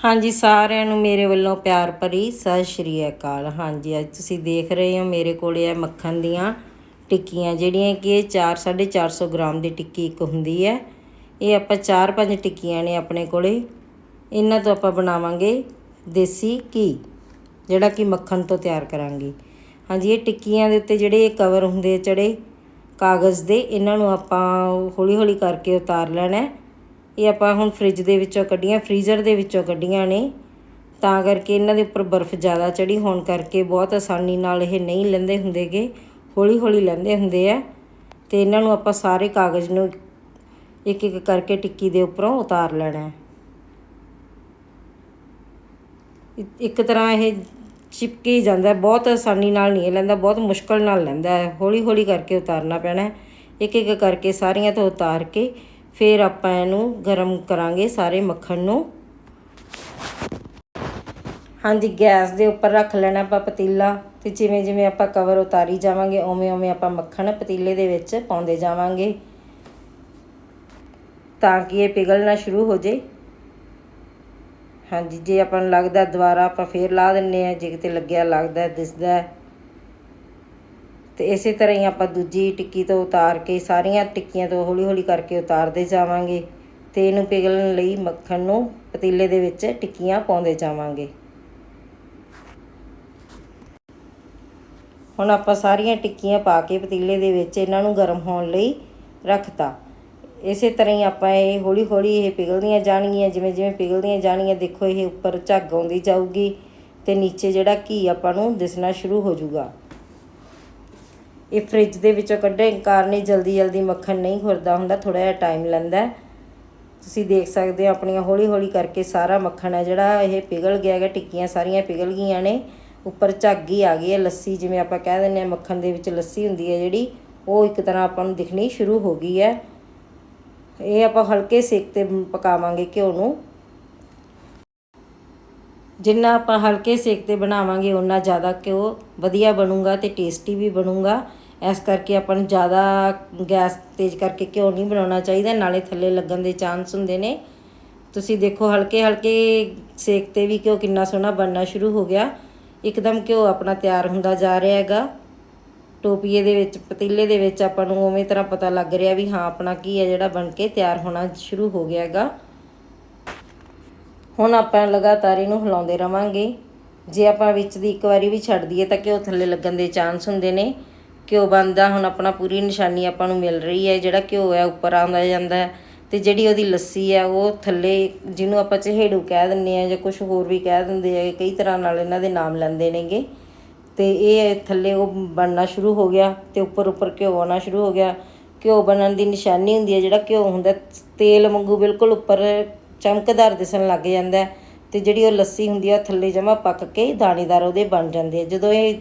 ਹਾਂਜੀ, ਸਾਰਿਆਂ ਨੂੰ ਮੇਰੇ ਵੱਲੋਂ ਪਿਆਰ ਭਰੀ ਸਤਿ ਸ਼੍ਰੀ ਅਕਾਲ। ਹਾਂਜੀ, ਅੱਜ ਤੁਸੀਂ ਦੇਖ ਰਹੇ ਹੋ ਮੇਰੇ ਕੋਲੇ ਹੈ ਮੱਖਣ ਦੀਆਂ ਟਿੱਕੀਆਂ, ਜਿਹੜੀਆਂ ਕਿ ਇਹ 4 450 ਗ੍ਰਾਮ ਦੀ ਟਿੱਕੀ ਇੱਕ ਹੁੰਦੀ ਹੈ। ਇਹ ਆਪਾਂ 4-5 ਟਿੱਕੀਆਂ ਨੇ ਆਪਣੇ ਕੋਲੇ। ਇਹਨਾਂ ਤੋਂ ਆਪਾਂ ਬਣਾਵਾਂਗੇ ਦੇਸੀ ਘੀ, ਜਿਹੜਾ ਕਿ ਮੱਖਣ ਤੋਂ ਤਿਆਰ ਕਰਾਂਗੇ। ਹਾਂਜੀ, ਇਹ ਟਿੱਕੀਆਂ ਦੇ ਉੱਤੇ ਜਿਹੜੇ ਇਹ ਕਵਰ ਹੁੰਦੇ ਚੜੇ ਕਾਗਜ਼ ਦੇ, ਇਹਨਾਂ ਨੂੰ ਆਪਾਂ ਹੌਲੀ ਹੌਲੀ ਕਰਕੇ ਉਤਾਰ ਲੈਣਾ ਹੈ। ਇਹ ਆਪਾਂ ਹੁਣ ਫ੍ਰਿਜ ਦੇ ਵਿੱਚੋਂ ਕੱਢੀਆਂ ਫ੍ਰੀਜ਼ਰ ਦੇ ਵਿੱਚੋਂ ਕੱਢੀਆਂ ਨੇ। ਤਾਂ ਕਰਕੇ ਇਹਨਾਂ ਦੇ ਉੱਪਰ ਬਰਫ਼ ਜ਼ਿਆਦਾ ਚੜੀ ਹੋਣ ਕਰਕੇ ਬਹੁਤ ਆਸਾਨੀ ਨਾਲ ਇਹ ਨਹੀਂ ਲੈਂਦੇ ਹੁੰਦੇਗੇ। ਹੌਲੀ ਹੌਲੀ ਲੈਂਦੇ ਹੁੰਦੇ ਆ। ਤੇ ਇਹਨਾਂ ਨੂੰ ਆਪਾਂ ਸਾਰੇ ਕਾਗਜ਼ ਨੂੰ ਇੱਕ ਇੱਕ ਕਰਕੇ ਟਿੱਕੀ ਦੇ ਉੱਪਰੋਂ ਉਤਾਰ ਲੈਣਾ ਇੱਕ ਤਰ੍ਹਾਂ ਇਹ ਚਿਪਕੀ ਹੀ। ਜਾਂਦਾ ਬਹੁਤ ਆਸਾਨੀ ਨਾਲ ਨਹੀਂ ਇਹ ਲੈਂਦਾ, ਬਹੁਤ ਮੁਸ਼ਕਲ ਨਾਲ ਲੈਂਦਾ ਹੈ। ਹੌਲੀ ਹੌਲੀ ਕਰਕੇ ਉਤਾਰਨਾ ਪੈਣਾ ਇੱਕ ਇੱਕ ਕਰਕੇ ਸਾਰੀਆਂ ਤੋਂ ਉਤਾਰ ਕੇ ਫਿਰ ਆਪਾਂ ਇਹਨੂੰ ਗਰਮ ਕਰਾਂਗੇ ਸਾਰੇ ਮੱਖਣ ਨੂੰ। ਹਾਂਜੀ, ਗੈਸ ਦੇ ਉੱਪਰ ਰੱਖ ਲੈਣਾ ਆਪਾਂ ਪਤੀਲਾ ਤੇ ਜਿਵੇਂ ਜਿਵੇਂ ਆਪਾਂ ਕਵਰ ਉਤਾਰੀ ਜਾਵਾਂਗੇ, ਉਵੇਂ ਉਵੇਂ ਆਪਾਂ ਮੱਖਣ ਪਤੀਲੇ ਦੇ ਵਿੱਚ ਪਾਉਂਦੇ ਜਾਵਾਂਗੇ ਤਾਂ ਕਿ ਇਹ ਪਿਘਲਣਾ ਸ਼ੁਰੂ ਹੋ ਜੇ। ਹਾਂਜੀ, ਜੇ ਆਪਾਂ ਨੂੰ ਲੱਗਦਾ ਦੁਬਾਰਾ ਆਪਾਂ ਫੇਰ ਲਾ ਦਿੰਨੇ ਆ, ਜੇ ਕਿਤੇ ਲੱਗਿਆ, ਲੱਗਦਾ, ਦਿਸਦਾ ਤੇ ਇਸੇ ਤਰ੍ਹਾਂ ਹੀ ਆਪਾਂ ਦੂਜੀ ਟਿੱਕੀ ਤੋਂ ਉਤਾਰ ਕੇ ਸਾਰੀਆਂ ਟਿੱਕੀਆਂ ਤੋਂ ਹੌਲੀ ਹੌਲੀ ਕਰਕੇ ਉਤਾਰਦੇ ਜਾਵਾਂਗੇ ਤੇ ਇਹਨੂੰ ਪਿਘਲਣ ਲਈ ਮੱਖਣ ਨੂੰ ਪਤੀਲੇ ਦੇ ਵਿੱਚ ਟਿੱਕੀਆਂ ਪਾਉਂਦੇ ਜਾਵਾਂਗੇ। ਹੁਣ ਆਪਾਂ ਸਾਰੀਆਂ ਟਿੱਕੀਆਂ ਪਾ ਕੇ ਪਤੀਲੇ ਦੇ ਵਿੱਚ ਇਹਨਾਂ ਨੂੰ ਗਰਮ ਹੋਣ ਲਈ ਰੱਖਤਾ। ਇਸੇ ਤਰ੍ਹਾਂ ਹੀ ਆਪਾਂ ਇਹ ਹੌਲੀ ਹੌਲੀ ਇਹ ਪਿਘਲਦੀਆਂ ਜਾਣਗੀਆਂ ਜਿਵੇਂ ਜਿਵੇਂ ਪਿਘਲਦੀਆਂ ਜਾਣਗੀਆਂ, ਦੇਖੋ ਇਹ ਉੱਪਰ ਝੱਗ ਆਉਂਦੀ ਜਾਊਗੀ ਤੇ ਨੀਚੇ ਜਿਹੜਾ ਘੀ ਆਪਾਂ ਨੂੰ ਦਿਸਣਾ ਸ਼ੁਰੂ ਹੋ ਜਾਊਗਾ। ਇਹ ਫ੍ਰਿਜ ਦੇ ਵਿੱਚੋਂ ਕੱਢਣ ਕਾਰਨ ਹੀ ਜਲਦੀ ਜਲਦੀ ਮੱਖਣ ਨਹੀਂ ਖੁਰਦਾ ਹੁੰਦਾ ਥੋੜਾ ਜਿਹਾ ਟਾਈਮ ਲੈਂਦਾ ਤੁਸੀਂ ਦੇਖ ਸਕਦੇ ਹੋ ਆਪਣੀਆਂ ਹੌਲੀ ਹੌਲੀ ਕਰਕੇ ਸਾਰਾ ਮੱਖਣ ਹੈ ਜਿਹੜਾ, ਇਹ ਪਿਘਲ ਗਿਆ ਹੈਗਾ, ਟਿੱਕੀਆਂ ਸਾਰੀਆਂ ਪਿਘਲ ਗਈਆਂ ਨੇ। ਉੱਪਰ ਝੱਗ ਆ ਗਈ ਹੈ, ਲੱਸੀ ਜਿਵੇਂ ਆਪਾਂ ਕਹਿ ਦਿੰਦੇ ਹਾਂ, ਮੱਖਣ ਦੇ ਵਿੱਚ ਲੱਸੀ ਹੁੰਦੀ ਹੈ ਜਿਹੜੀ, ਉਹ ਇੱਕ ਤਰ੍ਹਾਂ ਆਪਾਂ ਨੂੰ ਦਿਖਣੀ ਸ਼ੁਰੂ ਹੋ ਗਈ ਹੈ। ਇਹ ਆਪਾਂ ਹਲਕੇ ਸੇਕ ਤੇ ਪਕਾਵਾਂਗੇ ਘਿਓ ਨੂੰ। ਜਿੰਨਾ ਆਪਾਂ ਹਲਕੇ ਸੇਕ ਤੇ ਬਣਾਵਾਂਗੇ ਉਨਾ ਜ਼ਿਆਦਾ ਘਿਓ ਵਧੀਆ ਬਣੂਗਾ ਤੇ ਟੇਸਟੀ ਵੀ ਬਣੂਗਾ। ਇਸ ਕਰਕੇ ਆਪਾਂ ਨੂੰ ਜ਼ਿਆਦਾ ਗੈਸ ਤੇਜ਼ ਕਰਕੇ ਘਿਓ ਨਹੀਂ ਬਣਾਉਣਾ ਚਾਹੀਦਾ, ਨਾਲੇ ਥੱਲੇ ਲੱਗਣ ਦੇ ਚਾਂਸ ਹੁੰਦੇ ਨੇ। ਤੁਸੀਂ ਦੇਖੋ ਹਲਕੇ ਹਲਕੇ ਸੇਕ ਤੇ ਵੀ ਘਿਓ ਕਿੰਨਾ ਸੋਹਣਾ ਬਣਨਾ ਸ਼ੁਰੂ ਹੋ ਗਿਆ। ਇੱਕਦਮ ਘਿਓ ਆਪਣਾ ਤਿਆਰ ਹੁੰਦਾ ਜਾ ਰਿਹਾ ਹੈਗਾ। ਟੋਪੀਏ ਦੇ ਵਿੱਚ, ਪਤੀਲੇ ਦੇ ਵਿੱਚ ਆਪਾਂ ਨੂੰ ਉਵੇਂ ਤਰ੍ਹਾਂ ਪਤਾ ਲੱਗ ਰਿਹਾ ਵੀ ਹਾਂ, ਆਪਣਾ ਕੀ ਹੈ ਜਿਹੜਾ ਬਣ ਕੇ ਤਿਆਰ ਹੋਣਾ ਸ਼ੁਰੂ ਹੋ ਗਿਆ ਹੈਗਾ। ਹੁਣ ਆਪਾਂ ਲਗਾਤਾਰ ਇਹਨੂੰ ਹਿਲਾਉਂਦੇ ਰਵਾਂਗੇ। ਜੇ ਆਪਾਂ ਵਿੱਚ ਦੀ ਇੱਕ ਵਾਰੀ ਵੀ ਛੱਡ ਦਈਏ ਤਾਂ ਘਿਓ ਥੱਲੇ ਲੱਗਣ ਦੇ ਚਾਂਸ ਹੁੰਦੇ ਨੇ। ਘਿਓ ਬਣਦਾ, ਹੁਣ ਆਪਣਾ ਪੂਰੀ ਨਿਸ਼ਾਨੀ ਆਪਾਂ ਨੂੰ ਮਿਲ ਰਹੀ ਹੈ, ਜਿਹੜਾ ਘਿਓ ਹੈ ਉੱਪਰ ਆਉਂਦਾ ਜਾਂਦਾ ਹੈ ਤੇ ਜਿਹੜੀ ਉਹਦੀ ਲੱਸੀ ਹੈ, ਉਹ ਥੱਲੇ ਜਿਹਨੂੰ ਆਪਾਂ ਚਹੇੜੂ ਕਹਿ ਦਿੰਦੇ ਆ ਜਾਂ ਕੁਝ ਹੋਰ ਵੀ ਕਹਿ ਦਿੰਦੇ ਆ ਕਈ ਤਰ੍ਹਾਂ ਨਾਲ ਇਹਨਾਂ ਦੇ ਨਾਮ ਲੈਂਦੇ ਨੇਗੇ। ਤੇ ਇਹ ਥੱਲੇ ਉਹ ਬਣਨਾ ਸ਼ੁਰੂ ਹੋ ਗਿਆ ਤੇ ਉੱਪਰ ਉੱਪਰ ਘਿਓ ਆਉਣਾ ਸ਼ੁਰੂ ਹੋ ਗਿਆ। ਘਿਓ ਬਣਨ ਦੀ ਨਿਸ਼ਾਨੀ ਹੁੰਦੀ ਹੈ, ਜਿਹੜਾ ਘਿਓ ਹੁੰਦਾ, ਤੇਲ ਵਾਂਗੂ ਬਿਲਕੁਲ ਉੱਪਰ ਚਮਕਦਾਰ ਦਿਸਣ ਲੱਗ ਜਾਂਦਾ ਹੈ ਤੇ ਜਿਹੜੀ ਉਹ ਲੱਸੀ ਹੁੰਦੀ ਆ ਥੱਲੇ ਜਮਾ ਪੱਕ ਕੇ ਦਾਣੇਦਾਰ ਉਹਦੇ ਬਣ ਜਾਂਦੇ ਆ ਜਦੋਂ ਇਹ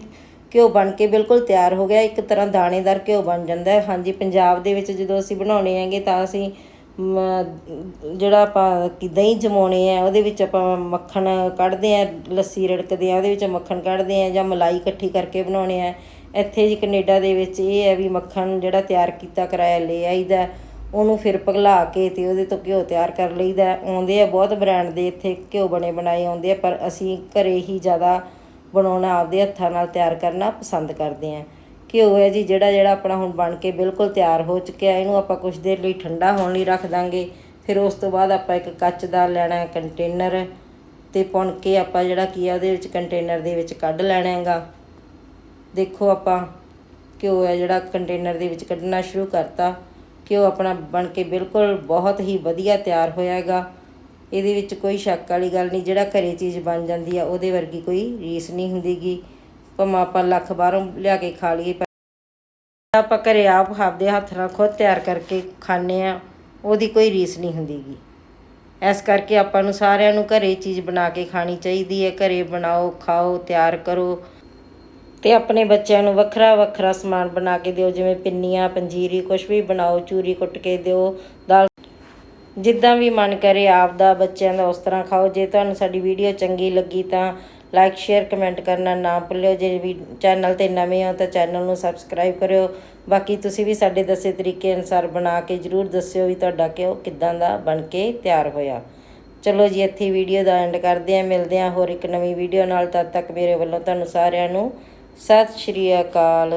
ਘਿਓ ਬਣ ਕੇ ਬਿਲਕੁਲ ਤਿਆਰ ਹੋ ਗਿਆ, ਇੱਕ ਤਰ੍ਹਾਂ ਦਾਣੇਦਾਰ ਘਿਓ ਬਣ ਜਾਂਦਾ ਹੈ। ਹਾਂਜੀ, ਪੰਜਾਬ ਦੇ ਵਿੱਚ ਜਦੋਂ ਅਸੀਂ ਬਣਾਉਣੇ ਹੈਗੇ ਤਾਂ ਅਸੀਂ ਜਿਹੜਾ ਆਪਾਂ ਕਿ ਦਹੀਂ ਜਮਾਉਣੇ ਆ, ਉਹਦੇ ਵਿੱਚ ਆਪਾਂ ਮੱਖਣ ਕੱਢਦੇ ਆ, ਲੱਸੀ ਰੜਕਦੇ ਆ, ਉਹਦੇ ਵਿੱਚ ਮੱਖਣ ਕੱਢਦੇ ਆ ਜਾਂ ਮਲਾਈ ਇਕੱਠੀ ਕਰਕੇ ਬਣਾਉਣੇ ਆ। ਇੱਥੇ ਜੀ ਕੈਨੇਡਾ ਦੇ ਵਿੱਚ ਇਹ ਹੈ ਵੀ ਮੱਖਣ ਜਿਹੜਾ ਤਿਆਰ ਕੀਤਾ ਕਰਾਇਆ ਲੈ ਆਈਦਾ, ਉਹਨੂੰ ਫਿਰ ਪਿਘਲਾ ਕੇ ਤੇ ਉਹਦੇ ਤੋਂ ਘਿਓ ਤਿਆਰ ਕਰ ਲਈਦਾ। ਆਉਂਦੇ ਆ, ਬਹੁਤ ਬ੍ਰਾਂਡ ਦੇ ਇੱਥੇ ਘਿਓ ਬਣੇ ਬਣਾਏ ਆਉਂਦੇ ਆ, ਪਰ ਅਸੀਂ ਘਰੇ ਹੀ ਜ਼ਿਆਦਾ ਬਣਾਉਣਾ ਆਪਦੇ ਹੱਥਾਂ ਨਾਲ ਤਿਆਰ ਕਰਨਾ ਪਸੰਦ ਕਰਦੇ ਆ। ਘਿਓ ਹੈ ਜੀ, ਜਿਹੜਾ ਜਿਹੜਾ ਆਪਣਾ ਹੁਣ ਬਣ ਕੇ ਬਿਲਕੁਲ ਤਿਆਰ ਹੋ ਚੁੱਕਿਆ ਇਹਨੂੰ ਆਪਾਂ ਕੁਝ ਦੇਰ ਲਈ ਠੰਡਾ ਹੋਣ ਲਈ ਰੱਖ ਦਾਂਗੇ। ਫਿਰ ਉਸ ਤੋਂ ਬਾਅਦ ਆਪਾਂ ਇੱਕ ਕੱਚ ਦਾ ਲੈਣਾ ਹੈ ਕੰਟੇਨਰ ਤੇ ਪੁਣ ਕੇ ਆਪਾਂ ਜਿਹੜਾ ਕੀ ਆ ਉਹਦੇ ਵਿੱਚ ਕੰਟੇਨਰ ਦੇ ਵਿੱਚ ਕੱਢ ਲੈਣਾ ਹੈਗਾ। ਦੇਖੋ ਆਪਾਂ ਘਿਓ ਹੈ ਜਿਹੜਾ ਕੰਟੇਨਰ ਦੇ ਵਿੱਚ ਕੱਢਣਾ ਸ਼ੁਰੂ ਕਰਤਾ। ਘਿਓ ਆਪਣਾ ਬਣ ਕੇ ਬਿਲਕੁਲ ਬਹੁਤ ਹੀ ਵਧੀਆ ਤਿਆਰ ਹੋਇਆ ਹੈਗਾ। ਇਹਦੇ ਵਿੱਚ ਕੋਈ ਸ਼ੱਕ ਵਾਲੀ ਗੱਲ ਨਹੀਂ, ਜਿਹੜਾ ਘਰੇ ਚੀਜ਼ ਬਣ ਜਾਂਦੀ ਆ, ਉਹਦੇ ਵਰਗੀ ਕੋਈ ਰੀਸ ਨਹੀਂ ਹੁੰਦੀਗੀ। ਭਾਵੇਂ ਆਪਾਂ ਲੱਖ ਬਾਹਰੋਂ ਲਿਆ ਕੇ ਖਾ ਲਈਏ, ਪਰ ਆਪਾਂ ਘਰੇ ਆਪ ਆਪਦੇ ਹੱਥ ਨਾਲ ਖੁਦ ਤਿਆਰ ਕਰਕੇ ਖਾਂਦੇ ਆ, ਉਹਦੀ ਕੋਈ ਰੀਸ ਨਹੀਂ ਹੁੰਦੀਗੀ। ਇਸ ਕਰਕੇ ਆਪਾਂ ਨੂੰ ਸਾਰਿਆਂ ਨੂੰ ਘਰੇ ਚੀਜ਼ ਬਣਾ ਕੇ ਖਾਣੀ ਚਾਹੀਦੀ ਹੈ। ਘਰੇ ਬਣਾਓ, ਖਾਓ, ਤਿਆਰ ਕਰੋ ਤੇ ਆਪਣੇ ਬੱਚਿਆਂ ਨੂੰ ਵੱਖਰਾ ਵੱਖਰਾ ਸਮਾਨ ਬਣਾ ਕੇ ਦਿਓ, ਜਿਵੇਂ ਪਿੰਨੀਆਂ, ਪੰਜੀਰੀ ਕੁਝ ਵੀ ਬਣਾਓ, ਚੂਰੀ ਕੁੱਟ ਕੇ ਦਿਓ, ਦਾਲ ਜਿੱਦਾਂ ਵੀ ਮਨ ਕਰੇ ਆਪ ਦਾ ਬੱਚਿਆਂ ਦਾ ਉਸ ਤਰ੍ਹਾਂ ਖਾਓ। ਜੇ ਤੁਹਾਨੂੰ ਸਾਡੀ ਵੀਡੀਓ ਚੰਗੀ ਲੱਗੀ ਤਾਂ ਲਾਈਕ ਸ਼ੇਅਰ ਕਮੈਂਟ ਕਰਨਾ ਨਾ ਭੁੱਲਿਓ। ਜੇ ਵੀ ਚੈਨਲ ਤੇ ਨਵੇਂ ਹੋ ਤਾਂ ਚੈਨਲ ਨੂੰ ਸਬਸਕ੍ਰਾਈਬ ਕਰਿਓ। ਬਾਕੀ ਤੁਸੀਂ ਵੀ ਸਾਡੇ ਦੱਸੇ ਤਰੀਕੇ ਅਨੁਸਾਰ ਬਣਾ ਕੇ ਜਰੂਰ ਦੱਸਿਓ ਵੀ ਤੁਹਾਡਾ ਕਿ ਉਹ ਕਿੱਦਾਂ ਦਾ ਬਣ ਕੇ ਤਿਆਰ ਹੋਇਆ। ਚਲੋ ਜੀ, ਇੱਥੇ ਵੀਡੀਓ ਦਾ ਐਂਡ ਕਰਦੇ ਆਂ ਮਿਲਦੇ ਆਂ ਹੋਰ ਇੱਕ ਨਵੀਂ ਵੀਡੀਓ ਨਾਲ। ਤਦ ਤੱਕ ਮੇਰੇ ਵੱਲੋਂ ਤੁਹਾਨੂੰ ਸਾਰਿਆਂ ਨੂੰ ਸਤਿ ਸ਼੍ਰੀ ਅਕਾਲ।